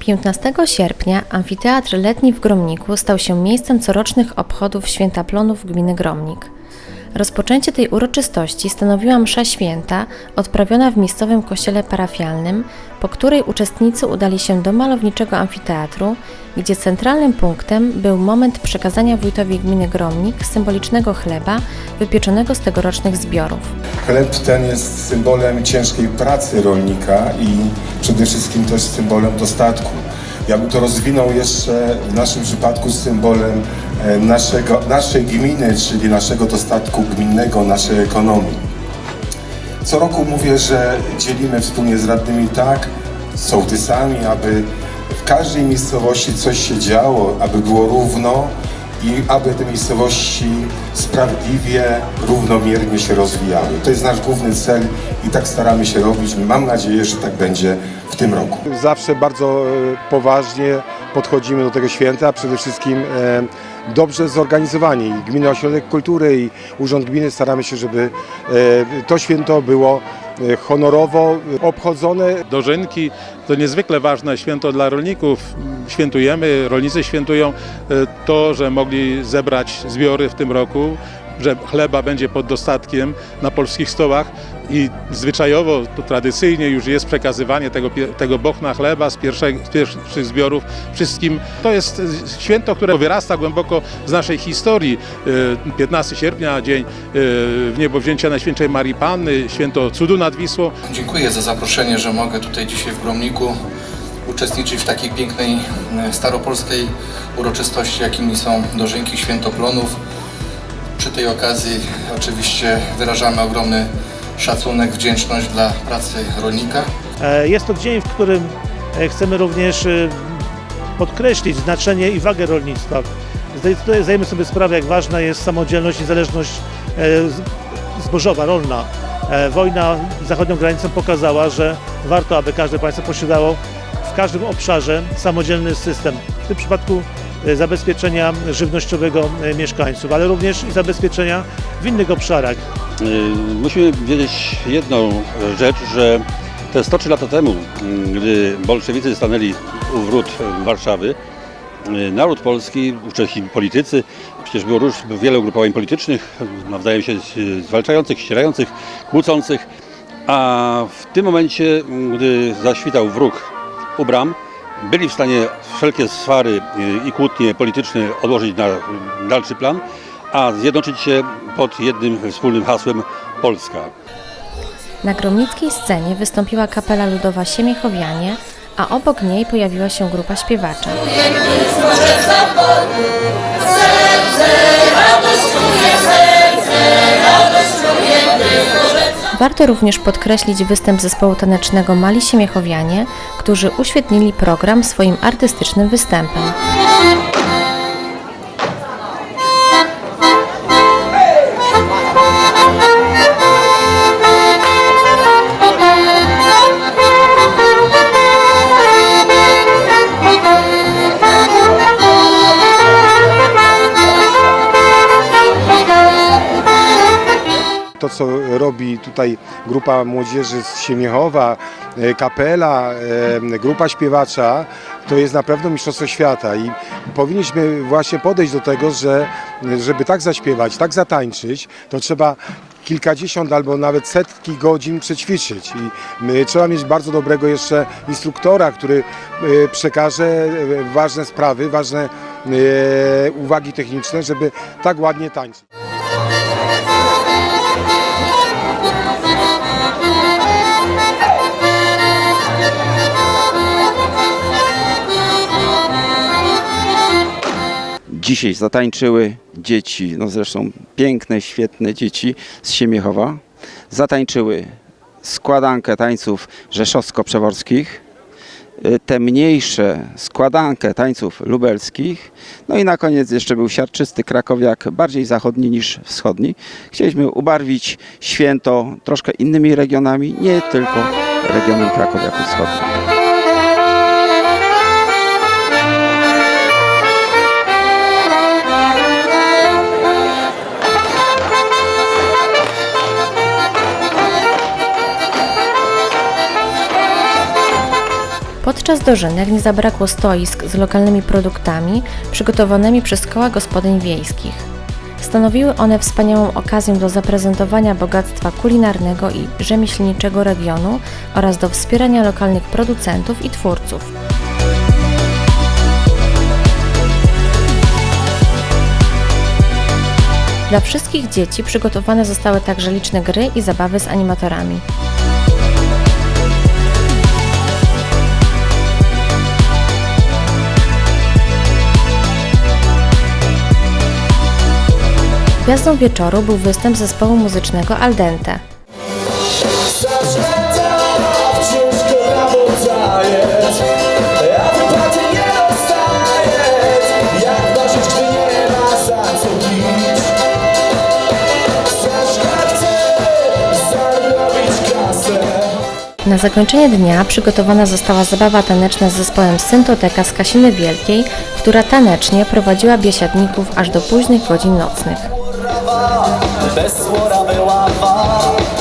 15 sierpnia amfiteatr letni w Gromniku stał się miejscem corocznych obchodów Święta Plonów gminy Gromnik. Rozpoczęcie tej uroczystości stanowiła msza święta odprawiona w miejscowym kościele parafialnym, po której uczestnicy udali się do malowniczego amfiteatru, gdzie centralnym punktem był moment przekazania wójtowi gminy Gromnik symbolicznego chleba wypieczonego z tegorocznych zbiorów. Chleb ten jest symbolem ciężkiej pracy rolnika i przede wszystkim też symbolem dostatku. Ja bym to rozwinął jeszcze w naszym przypadku symbolem e, naszego, naszej gminy, czyli naszego dostatku gminnego, naszej ekonomii. Co roku mówię, że dzielimy wspólnie z radnymi tak, z sołtysami, aby w każdej miejscowości coś się działo, aby było równo i aby te miejscowości sprawiedliwie, równomiernie się rozwijały. To jest nasz główny cel i tak staramy się robić. Mam nadzieję, że tak będzie w tym roku. Zawsze bardzo e, poważnie podchodzimy do tego święta, a przede wszystkim e, dobrze zorganizowani. I Gminny Ośrodek Kultury i Urząd Gminy staramy się, żeby e, to święto było e, honorowo obchodzone. Dożynki to niezwykle ważne święto dla rolników. Świętujemy, rolnicy świętują to, że mogli zebrać zbiory w tym roku, że chleba będzie pod dostatkiem na polskich stołach i zwyczajowo, to tradycyjnie już jest przekazywanie tego, tego bochna chleba z, pierwszych, z pierwszych zbiorów wszystkim. To jest święto, które wyrasta głęboko z naszej historii. E, 15 sierpnia, dzień e, w niebo wzięcia Najświętszej Marii Panny, święto cudu nad Wisłą. Dziękuję za zaproszenie, że mogę tutaj dzisiaj w Gromniku uczestniczyć w takiej pięknej e, staropolskiej uroczystości, jakimi są dożynki Świętoplonów. Przy tej okazji oczywiście wyrażamy ogromny szacunek, wdzięczność dla pracy rolnika. E, Jest to dzień, w którym e, chcemy również e, podkreślić znaczenie i wagę rolnictwa. Zdajemy sobie sprawę, jak ważna jest samodzielność i zależność z- zbożowa, rolna. Wojna zachodnią granicą pokazała, że warto, aby każde państwo posiadało w każdym obszarze samodzielny system. W tym przypadku e, zabezpieczenia żywnościowego e, mieszkańców, ale również i zabezpieczenia w innych obszarach. Y, Musimy wiedzieć jedną rzecz, że te 103 lata temu, mm, gdy bolszewicy stanęli u wrót Warszawy, naród polski, ówcześni politycy, przecież było róż, wiele ugrupowań politycznych, nawzajem się y, zwalczających, ścierających, kłócących, a w tym momencie, mm, gdy zaświtał wróg u bram, byli w stanie wszelkie swary y, i kłótnie polityczne odłożyć na dalszy plan, a zjednoczyć się pod jednym wspólnym hasłem Polska. Na gromnickiej scenie wystąpiła kapela ludowa Siemiechowianie, a obok niej pojawiła się grupa śpiewaczy. Warto również podkreślić występ zespołu tanecznego Mali Siemiechowianie, którzy uświetnili program swoim artystycznym występem. To, co robi tutaj grupa młodzieży z Siemiechowa, e, kapela, e, grupa śpiewacza, to jest na pewno Mistrzostwo Świata i powinniśmy właśnie podejść do tego, że żeby tak zaśpiewać, tak zatańczyć, to trzeba kilkadziesiąt albo nawet setki godzin przećwiczyć i trzeba mieć bardzo dobrego jeszcze instruktora, który e, przekaże ważne sprawy, ważne uwagi techniczne, żeby tak ładnie tańczyć. Dzisiaj zatańczyły dzieci, no zresztą piękne, świetne dzieci z Siemiechowa. Zatańczyły składankę tańców rzeszowsko-przeworskich, y, te mniejsze składankę tańców lubelskich. No i na koniec jeszcze był siarczysty krakowiak, bardziej zachodni niż wschodni. Chcieliśmy ubarwić święto troszkę innymi regionami, nie tylko regionem krakowiaku wschodnim. Podczas dożynek nie zabrakło stoisk z lokalnymi produktami przygotowanymi przez koła gospodyń wiejskich. Stanowiły one wspaniałą okazję do zaprezentowania bogactwa kulinarnego i rzemieślniczego regionu oraz do wspierania lokalnych producentów i twórców. Dla wszystkich dzieci przygotowane zostały także liczne gry i zabawy z animatorami. Gwiazdą wieczoru był występ zespołu muzycznego Al Dente. Ciężko nawodzajet A wypłaty nie dostajet Jak ważyć, gdy nie ma za co pić Saszka chce zarobić kasę Na zakończenie dnia przygotowana została zabawa taneczna z zespołem Syntoteka z Kasiny Wielkiej, która tanecznie prowadziła biesiadników aż do późnych godzin nocnych. Bez słora Któryndy